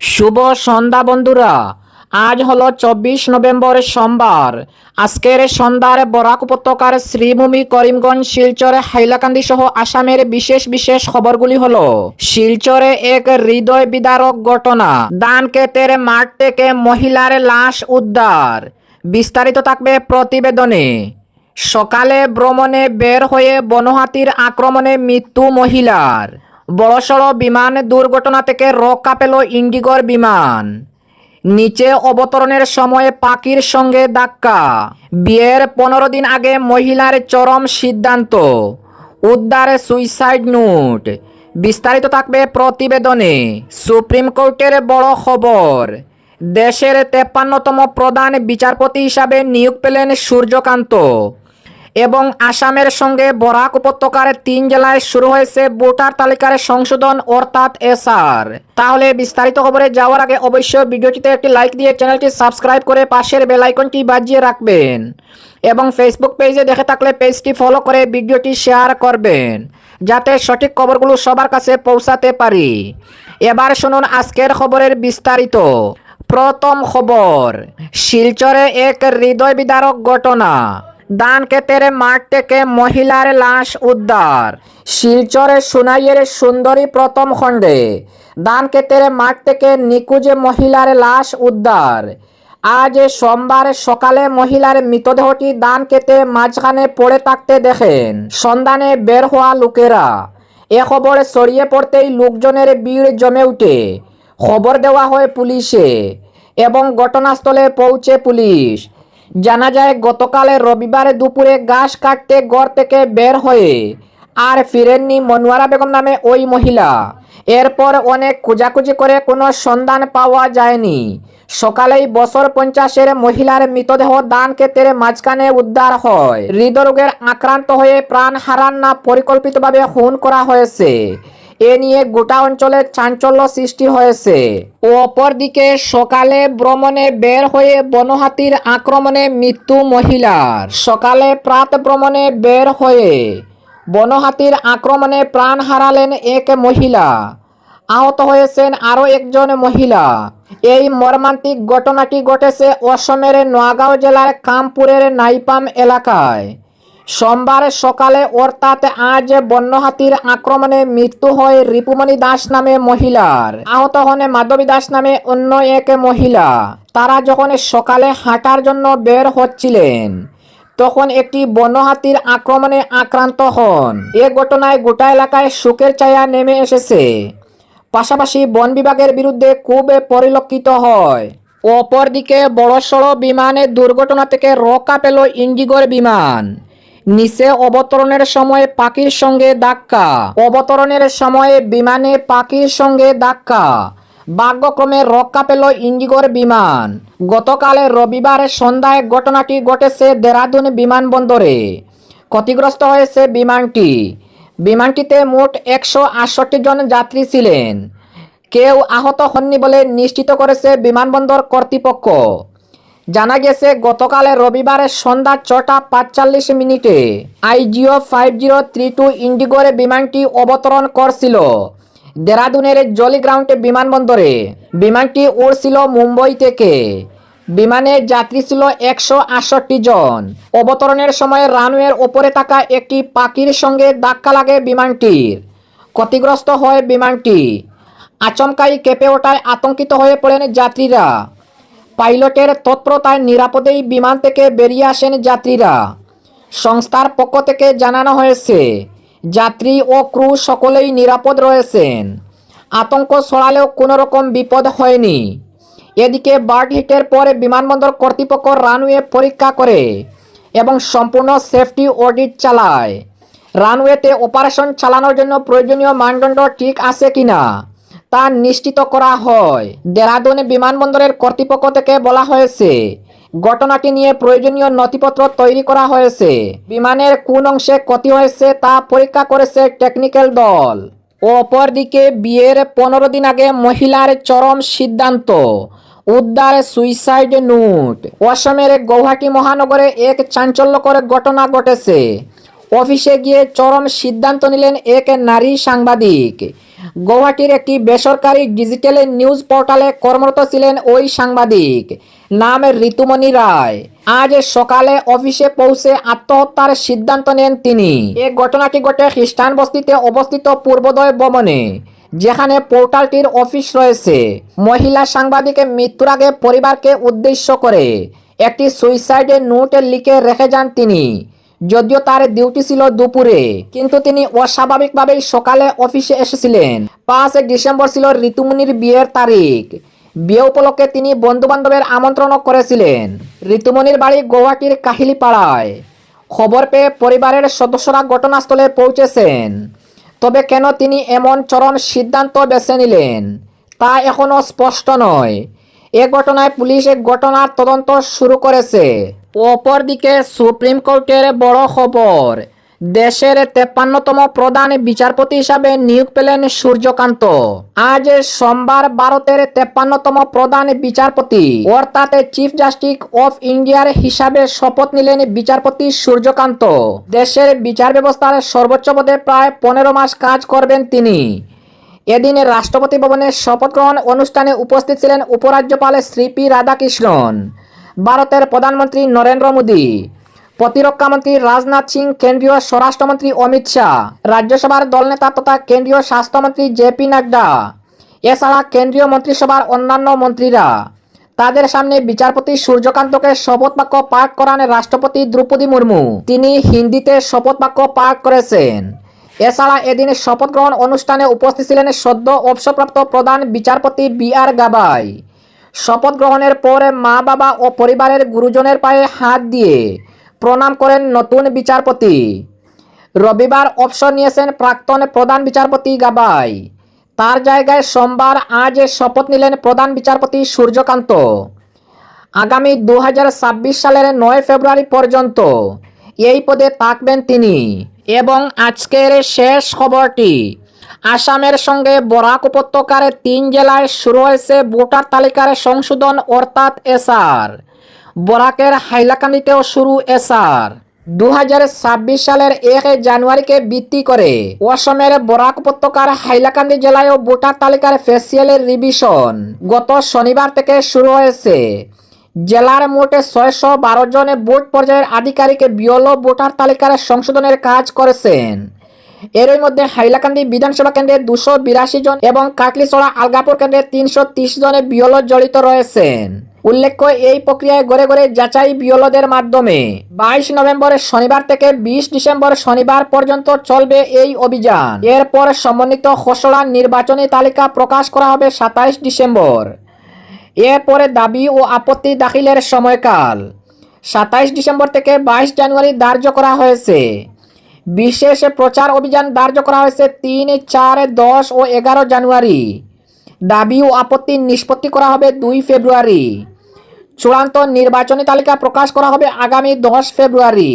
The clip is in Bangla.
শুভ সন্ধ্যা বন্ধুরা। আজ হলো চব্বিশ নভেম্বর সোমবার। আজকের সন্ধ্যার বরাক উপত্যকার শ্রীভূমি করিমগঞ্জ শিলচরে হাইলাকান্দি সহ আসামের বিশেষ বিশেষ খবরগুলি হলো, শিলচরে এক হৃদয় বিদারক ঘটনা। দান কেতের মাঠ থেকে মহিলার লাশ উদ্ধার। বিস্তারিত থাকবে প্রতিবেদনে। সকালে ভ্রমণে বের হয়ে বনহাতির আক্রমণে মৃত্যু মহিলার। বড়সড় বিমান দুর্ঘটনা থেকে রক্ষা পেল ইন্ডিগোর বিমান। নিচে অবতরণের সময় পাখির সঙ্গে ধাক্কা। বিয়ের পনেরো দিন আগে মহিলার চরম সিদ্ধান্ত। উদ্ধারে সুইসাইড নোট। বিস্তারিত থাকবে প্রতিবেদনে। সুপ্রিম কোর্টের বড় খবর, দেশের তেপ্পান্নতম প্রধান বিচারপতি হিসাবে নিয়োগ পেলেন সূর্যকান্ত। এবং আসামের সঙ্গে বরাক উপত্যকার তিন জেলায় শুরু হয়েছে ভোটার তালিকার সংশোধন, অর্থাৎ এসআর। তাহলে বিস্তারিত খবরে যাওয়ার আগে অবশ্যই ভিডিওটিতে একটি লাইক দিয়ে চ্যানেলটি সাবস্ক্রাইব করে পাশের বেল আইকনটি বাজিয়ে রাখবেন এবং ফেসবুক পেজে দেখে থাকলে পেজটি ফলো করে ভিডিওটি শেয়ার করবেন, যাতে সঠিক খবরগুলো সবার কাছে পৌঁছাতে পারি। এবার শুনুন আজকের খবরের বিস্তারিত। প্রথম খবর, শিলচরে এক হৃদয় বিদারক ঘটনা। দান কেতের মাঠ থেকে মহিলার লাশ উদ্ধার। শিলচরে সুনাইয়ের সুন্দরী প্রথম খণ্ডে। দান কেতের মাঠ থেকে নিকুজ মহিলার লাশ উদ্ধার। আজ সোমবার সকালে মহিলার মৃতদেহটি দান কেটে মাঝখানে পড়ে থাকতে দেখেন। সন্ধানে বের হওয়া লোকেরা। এ খবর ছড়িয়ে পড়তেই লোকজনের ভিড় জমে উঠে। খবর দেওয়া হয় পুলিশে এবং ঘটনাস্থলে পৌঁছে পুলিশ। জানা যায়, গতকালে রবিবারে দুপুরে ঘাস কাটতে গড় থেকে বের হয়ে আর ফিরেননি মনোয়ারা বেগম নামে ওই মহিলা। এরপর অনেক খোঁজাখুঁজি করে কোনো সন্ধান পাওয়া যায়নি। সকালেই বছর পঞ্চাশের মহিলার মৃতদেহ দান কেতের মাঝখানে উদ্ধার হয়। হৃদরোগের আক্রান্ত হয়ে প্রাণ হারান না পরিকল্পিতভাবে খুন করা হয়েছে। এ নিয়ে গোটা অঞ্চলে চাঞ্চল্য সৃষ্টি হয়েছে। অপরদিকে সকালে ভ্রমণে বের হয়ে বনহাতির আক্রমণে মৃত্যু মহিলার। সকালে প্রাত ভ্রমণে বের হয়ে বনহাতির আক্রমণে প্রাণ হারালেন এক মহিলা। আহত হয়েছেন আরও একজন মহিলা। এই মর্মান্তিক ঘটনাটি ঘটেছে অসমের নোয়াগাঁও জেলার কামপুরের নাইপাম এলাকায়। সোমবার সকালে অর্থাৎ আজ বন্যহাতির আক্রমণে মৃত্যু হয় রিপুমণি দাস নামে মহিলার। আহত হন মাধবী দাস নামে অন্য এক মহিলা। তারা যখন সকালে হাঁটার জন্য বের হচ্ছিলেন, তখন একটি বন্যহাতির আক্রমণে আক্রান্ত হন। এ ঘটনায় গোটা এলাকায় শোকের ছায়া নেমে এসেছে। পাশাপাশি বন বিভাগের বিরুদ্ধে খুব পরিলক্ষিত হয়। অপরদিকে বড়সড় বিমানের দুর্ঘটনা থেকে রক্ষা পেল ইন্ডিগোর বিমান। নিচে অবতরণের সময় পাখির সঙ্গে ধাক্কা। অবতরণের সময়ে বিমানে পাখির সঙ্গে ধাক্কা। ভাগ্যক্রমে রক্ষা পেল ইন্ডিগোর বিমান। গতকালে রবিবার সন্ধ্যায় ঘটনাটি ঘটেছে দেরাদুন বিমানবন্দরে। ক্ষতিগ্রস্ত হয়েছে বিমানটি। বিমানটিতে মোট একশো আটষট্টি জন যাত্রী ছিলেন। কেউ আহত হননি বলে নিশ্চিত করেছে বিমানবন্দর কর্তৃপক্ষ। জানা গেছে গতকালে রবিবারের সন্ধ্যা ছটা পাঁচচল্লিশ মিনিটে IGO five zero three two ইন্ডিগোরে বিমানটি অবতরণ করছিল। দেরাদুনের জলি গ্রাউন্ড বিমানবন্দরে বিমানটি উড়ছিল মুম্বই থেকে। বিমানে যাত্রী ছিল একশো আটষট্টি জন। অবতরণের সময় রানওয়ের ওপরে থাকা একটি পাখির সঙ্গে ধাক্কা লাগে বিমানটির। ক্ষতিগ্রস্ত হয় বিমানটি। আচমকাই কেঁপে ওঠায় আতঙ্কিত হয়ে পড়েন যাত্রীরা। পাইলটের তৎপরতায় নিরাপদেই বিমান থেকে বেরিয়ে আসেন যাত্রীরা। সংস্থার পক্ষ থেকে জানানো হয়েছে, যাত্রী ও ক্রু সকলেই নিরাপদ রয়েছেন। আতঙ্ক ছড়ালেও কোনো রকম বিপদ হয়নি। এদিকে বার্ড হিটের পরে বিমানবন্দর কর্তৃপক্ষ রানওয়ে পরীক্ষা করে এবং সম্পূর্ণ সেফটি অডিট চালায়। রানওয়েতে অপারেশন চালানোর জন্য প্রয়োজনীয় মানদণ্ড ঠিক আছে কিনা? তা নিশ্চিত করা হয়। দেরাদুন বিমানবন্দরের কর্তৃপক্ষ থেকে বলা হয়েছে, ঘটনাটি নিয়ে প্রয়োজনীয় নথিপত্র তৈরি করা হয়েছে। বিমানের কোন অংশে ক্ষতি হয়েছে তা পরীক্ষা করেছে টেকনিক্যাল দল। অপরদিকে, বিয়ের পনেরো দিন আগে মহিলার চরম সিদ্ধান্ত, উদ্ধার সুইসাইড নোট। অসমের গৌহাটি মহানগরে এক চাঞ্চল্যকর ঘটনা ঘটেছে। অফিসে গিয়ে চরম সিদ্ধান্ত নিলেন এক নারী সাংবাদিক। গৌহাটির একটি বেসরকারি ডিজিটাল নিউজ পোর্টালে কর্মরত ছিলেন ওই সাংবাদিক। নাম ঋতুমণি রায়। আজ সকালে অফিসে পৌঁছে আত্মহত্যার সিদ্ধান্ত নেন তিনি। এ ঘটনাটি ঘটে খ্রিস্টান বস্তিতে অবস্থিত পূর্বোদয় ভবনে, যেখানে পোর্টালটির অফিস রয়েছে। মহিলা সাংবাদিকের মৃত্যুর আগে পরিবারকে উদ্দেশ্য করে একটি সুইসাইডের নোট লিখে রেখে যান তিনি। যদিও তার ডিউটি ছিল দুপুরে, কিন্তু তিনি অস্বাভাবিকভাবেই সকালে অফিসে এসেছিলেন। পাঁচ ডিসেম্বর ছিল ঋতুমুনির বিয়ের তারিখ। বিয়ে উপলক্ষে তিনি বন্ধু বান্ধবের আমন্ত্রণও করেছিলেন। ঋতুমণির বাড়ি গৌহাটির কাহিলিপাড়ায়। খবর পেয়ে পরিবারের সদস্যরা ঘটনাস্থলে পৌঁছেছেন। তবে কেন তিনি এমন চরম সিদ্ধান্ত বেছে নিলেন, তা এখনও স্পষ্ট নয়। এ ঘটনায় পুলিশ ঘটনার তদন্ত শুরু করেছে। অপরদিকে সুপ্রিম কোর্টের বড় খবর, দেশের তেপ্পান্নতম প্রধান বিচারপতি হিসাবে নিয়োগ পেলেন সূর্যকান্ত। আজ সোমবার ভারতের তেপ্পান্নতম প্রধান বিচারপতি, অর্থাৎ চিফ জাস্টিস অফ ইন্ডিয়ার হিসাবে শপথ নিলেন বিচারপতি সূর্যকান্ত। দেশের বিচার ব্যবস্থার সর্বোচ্চ পদে প্রায় পনেরো মাস কাজ করবেন তিনি। এদিন রাষ্ট্রপতি ভবনের শপথ গ্রহণ অনুষ্ঠানে উপস্থিত ছিলেন উপরাজ্যপাল শ্রী পি রাধাকৃষ্ণন। ভারতের প্রধানমন্ত্রী নরেন্দ্র মোদী। প্রতিরক্ষামন্ত্রী রাজনাথ সিং, কেন্দ্রীয় স্বরাষ্ট্রমন্ত্রী অমিত শাহ, রাজ্যসভার দলনেতা তথা কেন্দ্রীয় স্বাস্থ্যমন্ত্রী জে পি নাড্ডা, এছাড়া কেন্দ্রীয় মন্ত্রিসভার অন্যান্য মন্ত্রীরা। তাদের সামনে বিচারপতি সূর্যকান্তকে শপথ বাক্য পাঠ করান রাষ্ট্রপতি দ্রৌপদী মুর্মু। তিনি হিন্দিতে শপথ বাক্য পাঠ করেছেন। এছাড়া এদিন শপথ গ্রহণ অনুষ্ঠানে উপস্থিত ছিলেন সদ্য অবসরপ্রাপ্ত প্রধান বিচারপতি বি আর গাবাই শপথ গ্রহণের পর মা, বাবা ও পরিবারের গুরুজনের পায়ে হাত দিয়ে প্রণাম করেন নতুন বিচারপতি। রবিবার অবসর নিয়েছেন প্রাক্তন প্রধান বিচারপতি গাবাই। তার জায়গায় সোমবার আজ শপথ নিলেন প্রধান বিচারপতি সূর্যকান্ত। আগামী দু হাজার ছাব্বিশ সালের নয় ফেব্রুয়ারি পর্যন্ত এই পদে থাকবেন তিনি এবং আজকের শেষ খবরটি আসামের সঙ্গে বরাক উপত্যকার তিন জেলায় শুরু হয়েছে ভোটার তালিকার সংশোধন, অর্থাৎ এসআর। বরাকের হাইলাকান্দিতেও শুরু এসআর। দু হাজার ছাব্বিশ সালের এক জানুয়ারিকে ভিত্তি করে অসমের বরাক উপত্যকার হাইলাকান্দি জেলায়ও ভোটার তালিকার ফেসিয়ালের রিভিশন গত শনিবার থেকে শুরু হয়েছে। জেলার মোটে ছয়শো বারো জন বুথ পর্যায়ের আধিকারিক বিয়ল ভোটার তালিকার সংশোধনের কাজ করেছেন। এরই মধ্যে হাইলাকান্দি বিধানসভা কেন্দ্রে দুশো বিরাশি জন এবং কাকলিছড়া আলগাপুর কেন্দ্রে তিনশো তিরিশ জনে বিয়ল জড়িত রয়েছেন। উল্লেখ্য, এই প্রক্রিয়ায় গড়ে গড়ে যাচাই বিয়লদের মাধ্যমে। বাইশ নভেম্বর শনিবার থেকে বিশ ডিসেম্বর শনিবার পর্যন্ত চলবে এই অভিযান। এরপর সমন্বিত খসড়া নির্বাচনী তালিকা প্রকাশ করা হবে সাতাইশ ডিসেম্বর। এরপরে দাবি ও আপত্তি দাখিলের সময়কাল। সাতাইশ ডিসেম্বর থেকে বাইশ জানুয়ারি ধার্য করা হয়েছে। বিশেষ প্রচার অভিযান ধার্য করা হয়েছে তিন, চার, দশ ও এগারো জানুয়ারি। দাবি ও আপত্তি নিষ্পত্তি করা হবে দুই ফেব্রুয়ারি। চূড়ান্ত নির্বাচনী তালিকা প্রকাশ করা হবে আগামী দশ ফেব্রুয়ারি।